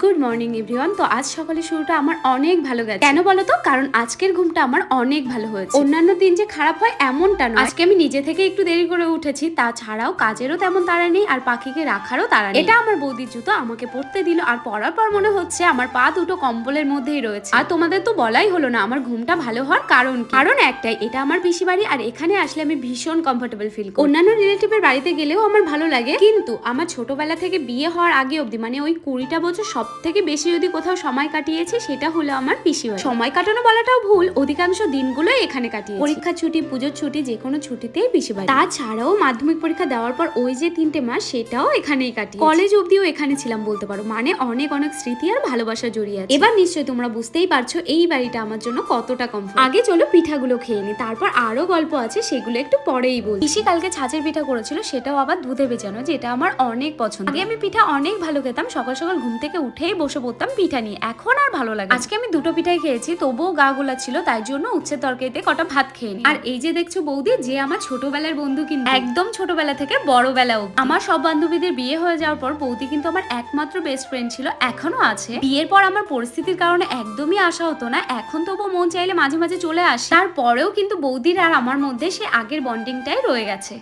Good morning everyone তো আজ সকালে শুরুটা আমার অনেক ভালো গেছে। কেন বলো তো কারণ আজকের ঘুমটা আমার অনেক ভালো হয়েছে। অন্যান্য দিন যে খারাপ হয়, এমনটা নয়। আজকে আমি নিজে থেকে একটু দেরি করে উঠেছি, তাছাড়াও কাজেরও তেমন তাড়া নেই আর পাখিকে রাখারও তাড়া নেই। এটা আমার বৌদির জুতো আমাকে পড়তে দিল আর পরার পর মনে হচ্ছে আমার পা দুটো কম্বলের মধ্যেই রয়েছে। আর তোমাদের তো বলাই হলো না, আমার ঘুমটা ভালো হওয়ার কারণ কারণ একটাই, এটা আমার পিসি বাড়ি আর এখানে আসলে আমি ভীষণ কমফোর্টেবল ফিল করি। অন্যান্য রিলেটিভের বাড়িতে গেলেও আমার ভালো লাগে। কিন্তু আমার ছোটবেলা থেকে বিয়ে হওয়ার আগে অবধি মানে ওই কুড়িটা বছর সব থেকে বেশি যদি কোথাও সময় কাটিয়েছি, সেটা হলো আমার পিসি সময় কাটানো বলাটাও ভুল, অধিকাংশ দিনগুলোই এখানে কাটিয়ে পরীক্ষা ছুটি পুজোর ছুটি, যে কোনো ছুটিতেই পিসি বাড়ি। তাছাড়াও মাধ্যমিক পরীক্ষা দেওয়ার পর ওই যে তিনটে মাস, সেটাও এখানেই কাটি কলেজ অবধিও এখানে ছিলাম বলতে পারো। মানে অনেক অনেক স্মৃতি আর ভালোবাসা জড়িয়ে আছে। এবার নিশ্চয়ই তোমরা বুঝতেই পারছ, এই বাড়িটা আমার জন্য কতটা কম আগে চলো পিঠাগুলো খেয়ে নি, তারপর আরও গল্প আছে, সেগুলো একটু পরেই বল পিসি কালকে ছাঁচের পিঠা করেছিল, সেটাও আবার দুধে বেচানো যেটা আমার অনেক পছন্দ। আগে আমি পিঠা অনেক ভালো খেতাম, সকাল সকাল ঘুম থেকে উঠেই বসে পড়তাম পিঠা নিয়ে। এখন আর ভালো লাগে আজকে আমি দুটো পিঠাই খেয়েছি তবুও গা গোলা ছিল তাই জন্য উচ্ছে তরকারিতে কটা ভাত খেয়ে নি আর এই যে দেখছ বৌদি যে আমার ছোটবেলার বন্ধু কিন্তু। একদম ছোটবেলা থেকে বড়বেলা অব্দি আমার সব বান্ধবীদের বিয়ে হয়ে যাওয়ার পর বৌদি কিন্তু আমার একমাত্র বেস্ট ফ্রেন্ড ছিল এখনও আছে। বিয়ের পর আমার পরিস্থিতির কারণে একদমই আসা হতো না এখন তবু মন চাইলে মাঝে মাঝে চলে আসে। তারপরেও কিন্তু বৌদির আর আমার মধ্যে সে আগের বন্ডিংটাই রয়ে গেছে।